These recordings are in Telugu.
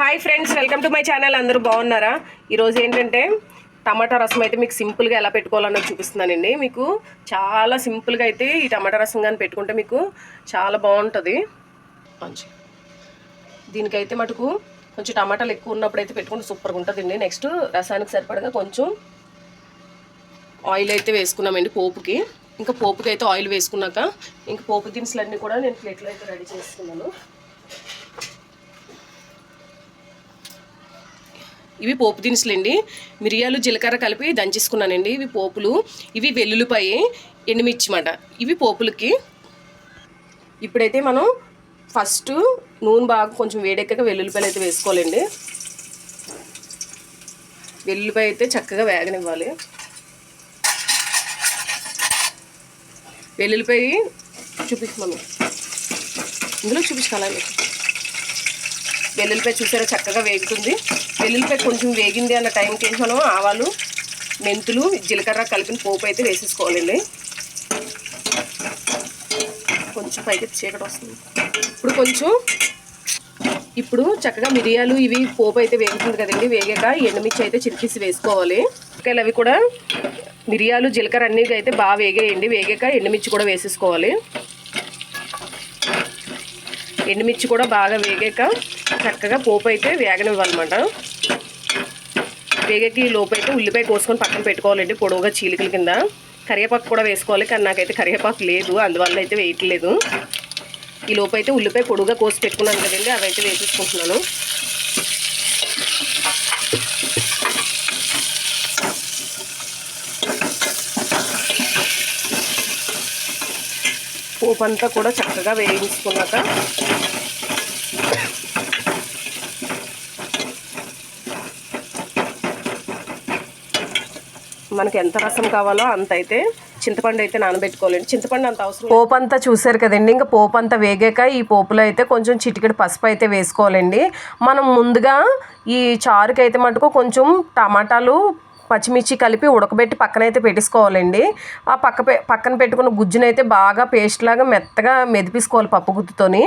Hi friends welcome to my channel. అందరూ బాగున్నారా? ఈరోజు ఏంటంటే టమాటా రసం అయితే మీకు సింపుల్గా ఎలా పెట్టుకోవాలన్నది చూపిస్తున్నానండి. మీకు చాలా సింపుల్గా అయితే ఈ టమాటా రసం కానీ పెట్టుకుంటే మీకు చాలా బాగుంటుంది. మంచి. దీనికైతే మటుకు కొంచెం టమాటాలు ఎక్కువ ఉన్నప్పుడు అయితే పెట్టుకుంటే సూపర్గా ఉంటుందండి. నెక్స్ట్ రసానికి సరిపడగా కొంచెం ఆయిల్ అయితే వేసుకున్నామండి పోపుకి. ఇంకా పోపుకి అయితే ఆయిల్ వేసుకున్నాక ఇంకా పోపు దినుసులన్నీ కూడా నేను ప్లేట్లో అయితే రెడీ చేసుకున్నాను. ఇవి పోపు దినుసులు అండి మిరియాలు జీలకర్ర కలిపి దంచేసుకున్నానండి. ఇవి పోపులు ఇవి వెల్లుల్లిపాయి ఎండుమిర్చి మాట ఇవి పోపులకి. ఇప్పుడైతే మనం ఫస్ట్ నూనె బాగా కొంచెం వేడెక్కాక వెల్లుల్లిపాయలు అయితే వేసుకోవాలండి. వెల్లుల్లిపాయ అయితే చక్కగా వేగనివ్వాలి. వెల్లుల్లిపాయ చూపిస్తున్నాను ఇందులో చూపించాలి వెల్లుల్లిపాయ చూసారా? చక్కగా వేగుతుంది. వెల్లుల్లిపాయ కొంచెం వేగింది అన్న టైంకి ఏంటి మనం ఆవాలు మెంతులు జీలకర్ర కలిపిన పోపు అయితే వేసేసుకోవాలండి. కొంచెం పైకి చీకటి వస్తుంది. ఇప్పుడు కొంచెం ఇప్పుడు చక్కగా మిరియాలు ఇవి పోపు అయితే వేగుతుంది కదండి వేగాక ఎండుమిర్చి అయితే చిరికిసి వేసుకోవాలి. ఒకవేళ అవి కూడా మిరియాలు జీలకర్ర అన్నీ అయితే బాగా వేగేయండి వేగాక ఎండుమిర్చి కూడా వేసేసుకోవాలి. ఎండుమిర్చి కూడా బాగా వేగాక చక్కగా పోపు అయితే వేగనివ్వాలన్నమాట. వేగకి లోపైతే అయితే ఉల్లిపాయ కోసుకొని పక్కన పెట్టుకోవాలండి పొడవుగా చీలికల కింద. కరివేపాకు కూడా వేసుకోవాలి కానీ నాకైతే కరివేపాకు లేదు అందువల్ల అయితే వేయట్లేదు. ఈ లోపు అయితే ఉల్లిపాయ పొడుగా కోసి పెట్టుకున్నాను కదండి అవి అయితే వేసేసుకుంటున్నాను. పోపు అంతా కూడా చక్కగా వేయించుకున్నాక మనకి ఎంత రసం కావాలో అంత అయితే చింతపండు అయితే నానబెట్టుకోవాలండి చింతపండు అంత అవసరం పోపు అంతా చూసారు కదండి ఇంకా పోపు అంతా వేగాక ఈ పోపులో అయితే కొంచెం చిటికెడు పసుపు అయితే వేసుకోవాలండి. మనం ముందుగా ఈ చారుకి అయితే మటుకు కొంచెం టమాటాలు పచ్చిమిర్చి కలిపి ఉడకబెట్టి పక్కన అయితే పెట్టేసుకోవాలండి. ఆ పక్క పక్కన పెట్టుకున్న గుజ్జునైతే బాగా పేస్ట్ లాగా మెత్తగా మెదిపేసుకోవాలి పప్పు గుత్తుతోని.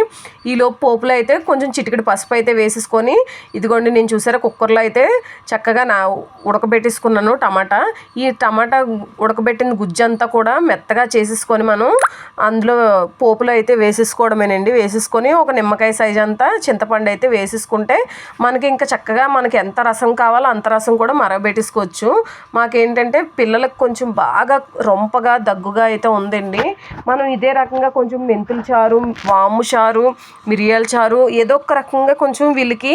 ఈలోపు పోపులో అయితే కొంచెం చిటికెడు పసుపు అయితే వేసేసుకొని ఇదిగోండి నేను చూసారా కుక్కర్లో అయితే చక్కగా నా ఉడకబెట్టేసుకున్నాను టమాటా. ఈ టమాటా ఉడకబెట్టిన గుజ్జు అంతా కూడా మెత్తగా చేసేసుకొని మనం అందులో పోపులో అయితే వేసేసుకోవడమేనండి. వేసేసుకొని ఒక నిమ్మకాయ సైజ్ అంతా చింతపండు అయితే వేసేసుకుంటే మనకి ఇంకా చక్కగా మనకి ఎంత రసం కావాలో అంత రసం కూడా మరగబెట్టేసుకోవచ్చు. మాకేంటంటే పిల్లలకు కొంచెం బాగా రొంపగా దగ్గుగా అయితే ఉందండి. మనం ఇదే రకంగా కొంచెం మెంతుల చారు వాము చారు మిరియాల చారు ఏదో ఒక రకంగా కొంచెం వీళ్ళకి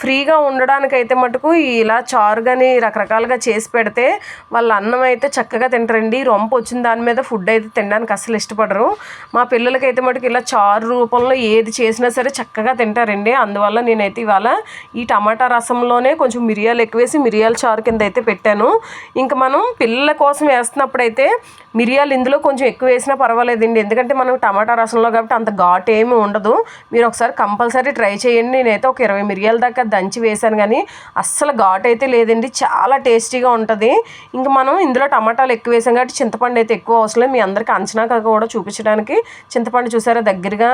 ఫ్రీగా ఉండడానికైతే మటుకు ఇలా చారు కానీ రకరకాలుగా చేసి పెడితే వాళ్ళ అన్నం అయితే చక్కగా తింటారండి. రొంప వచ్చిన దాని మీద ఫుడ్ అయితే తినడానికి అసలు ఇష్టపడరు. మా పిల్లలకైతే మటుకు ఇలా చారు రూపంలో ఏది చేసినా సరే చక్కగా తింటారండి. అందువల్ల నేనైతే ఇవాళ ఈ టమాటా రసంలోనే కొంచెం మిరియాలు ఎక్కువేసి మిరియాల చారు కింద అయితే పెట్టాను. ఇంకా మనం పిల్లల కోసం వేస్తున్నప్పుడైతే మిరియాలు ఇందులో కొంచెం ఎక్కువ వేసినా పర్వాలేదండి. ఎందుకంటే మనం టమాటా రసంలో కాబట్టి అంత ఘాటు ఏమీ ఉండదు. మీరు ఒకసారి కంపల్సరీ ట్రై చేయండి. నేనైతే ఒక ఇరవై మిరియాల దాకా దంచి వేశాను కానీ అస్సలు ఘాటు అయితే లేదండి. చాలా టేస్టీగా ఉంటుంది. ఇంకా మనం ఇందులో టమాటాలు ఎక్కువ వేసాం కాబట్టి చింతపండు అయితే ఎక్కువ అవసరం లేదు. మీ అందరికీ అంచనా కూడా చూపించడానికి చింతపండు చూసారా? దగ్గరగా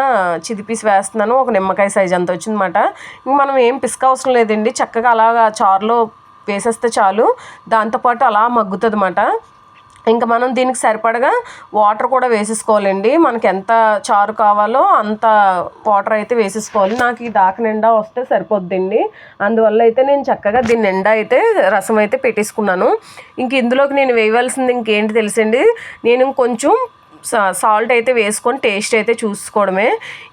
చిదిపీసి వేస్తున్నాను. ఒక నిమ్మకాయ సైజ్ అంత వచ్చిందన్నమాట. ఇంక మనం ఏం పిసుక అవసరం లేదండి. చక్కగా అలాగా చారులో వేసేస్తే చాలు. దాంతోపాటు అలా మగ్గుతుంది అన్నమాట ఇంకా మనం దీనికి సరిపడగా వాటర్ కూడా వేసేసుకోవాలండి. మనకి ఎంత చారు కావాలో అంత వాటర్ అయితే వేసేసుకోవాలి. నాకు ఈ దాక నిండా వస్తే సరిపోద్దండి. అందువల్ల అయితే నేను చక్కగా దీని నిండా అయితే రసం అయితే పెట్టేసుకున్నాను. ఇంక ఇందులోకి నేను వేయవలసింది ఇంకేంటి తెలుసండి? నేను కొంచెం సాల్ట్ అయితే వేసుకొని టేస్ట్ అయితే చూసుకోవడమే.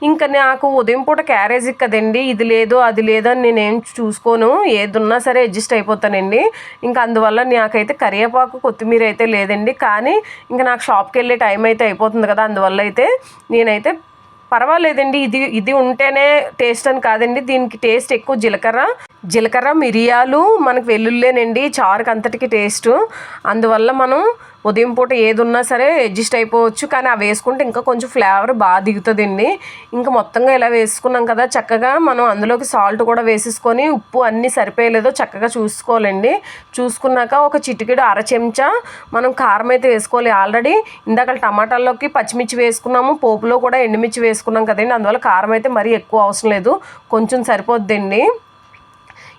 ఇంకా నాకు ఉదయం పూట క్యారేజీ కదండి ఇది లేదు అది లేదు అని నేనేం చూసుకోను. ఏది ఉన్నా సరే అడ్జస్ట్ అయిపోతానండి. ఇంకా అందువల్ల నాకైతే కరివేపాకు కొత్తిమీర అయితే లేదండి. కానీ ఇంకా నాకు షాప్కి వెళ్ళే టైం అయితే అయిపోతుంది కదా అందువల్ల అయితే నేనైతే పర్వాలేదండి. ఇది ఇది ఉంటేనే టేస్ట్ అని కాదండి. దీనికి టేస్ట్ ఎక్కువ జీలకర్ర. జీలకర్ర మిరియాలు మనకు వెల్లుల్లేనండి చారుకి అంతటికి టేస్ట్ అందువల్ల మనం ఉదయం పూట ఏదున్నా సరే అడ్జస్ట్ అయిపోవచ్చు. కానీ అవి వేసుకుంటే ఇంకా కొంచెం ఫ్లేవర్ బాగా దిగుతుందండి. ఇంకా మొత్తంగా ఇలా వేసుకున్నాం కదా చక్కగా మనం అందులోకి సాల్ట్ కూడా వేసేసుకొని ఉప్పు అన్నీ సరిపోయలేదో చక్కగా చూసుకోవాలండి. చూసుకున్నాక ఒక చిటికెడు అర చెంచా మనం కారం అయితే వేసుకోవాలి. ఆల్రెడీ ఇందాక టమాటాల్లోకి పచ్చిమిర్చి వేసుకున్నాము పోపులో కూడా ఎండుమిర్చి వేసుకున్నాం కదండి. అందువల్ల కారం అయితే మరీ ఎక్కువ అవసరం లేదు. కొంచెం సరిపోద్దండి.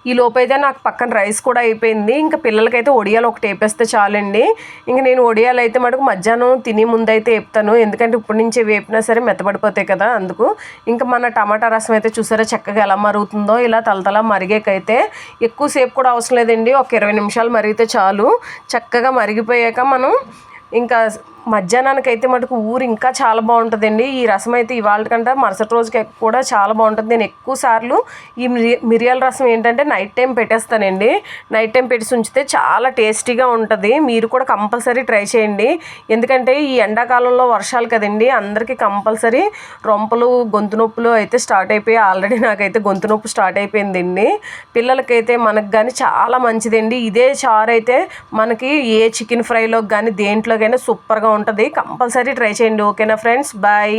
ఈ లోపైతే నాకు పక్కన రైస్ కూడా అయిపోయింది. ఇంకా పిల్లలకైతే ఒడియాలు ఒకటి వేపేస్తే చాలండి. ఇంకా నేను ఒడియాలు అయితే మటుకు మధ్యాహ్నం తిని ముందు అయితే వేపుతాను. ఎందుకంటే ఇప్పటి నుంచే వేపినా సరే మెత్తబడిపోతాయి కదా అందుకు. ఇంకా మన టమాటా రసం అయితే చూసారా చక్కగా ఎలా మరుగుతుందో ఇలా తలతల మరిగేకైతే ఎక్కువసేపు కూడా అవసరం లేదండి. ఒక ఇరవై నిమిషాలు మరిగితే చాలు. చక్కగా మరిగిపోయాక మనం ఇంకా మధ్యాహ్నానికి అయితే మటుకు ఊరు ఇంకా చాలా బాగుంటుందండి. ఈ రసం అయితే ఇవాళ కంటే మరుసటి రోజుకి కూడా చాలా బాగుంటుంది. నేను ఎక్కువ సార్లు ఈ మిరియాల రసం ఏంటంటే నైట్ టైం పెట్టేస్తానండి. నైట్ టైం పెట్టి ఉంచితే చాలా టేస్టీగా ఉంటుంది. మీరు కూడా కంపల్సరీ ట్రై చేయండి. ఎందుకంటే ఈ ఎండాకాలంలో వర్షాలు కదండి అందరికీ కంపల్సరీ రొంపలు గొంతు నొప్పులు అయితే స్టార్ట్ అయిపోయి ఆల్రెడీ నాకైతే గొంతు నొప్పి స్టార్ట్ అయిపోయిందండి. పిల్లలకైతే మనకు కానీ చాలా మంచిదండి. ఇదే చారు అయితే మనకి ఏ చికెన్ ఫ్రైలో కానీ దేంట్లోకైనా సూపర్గా ఉంటుంది. కంపల్సరీ ట్రై చేయండి. ఓకేనా ఫ్రెండ్స్? బాయ్.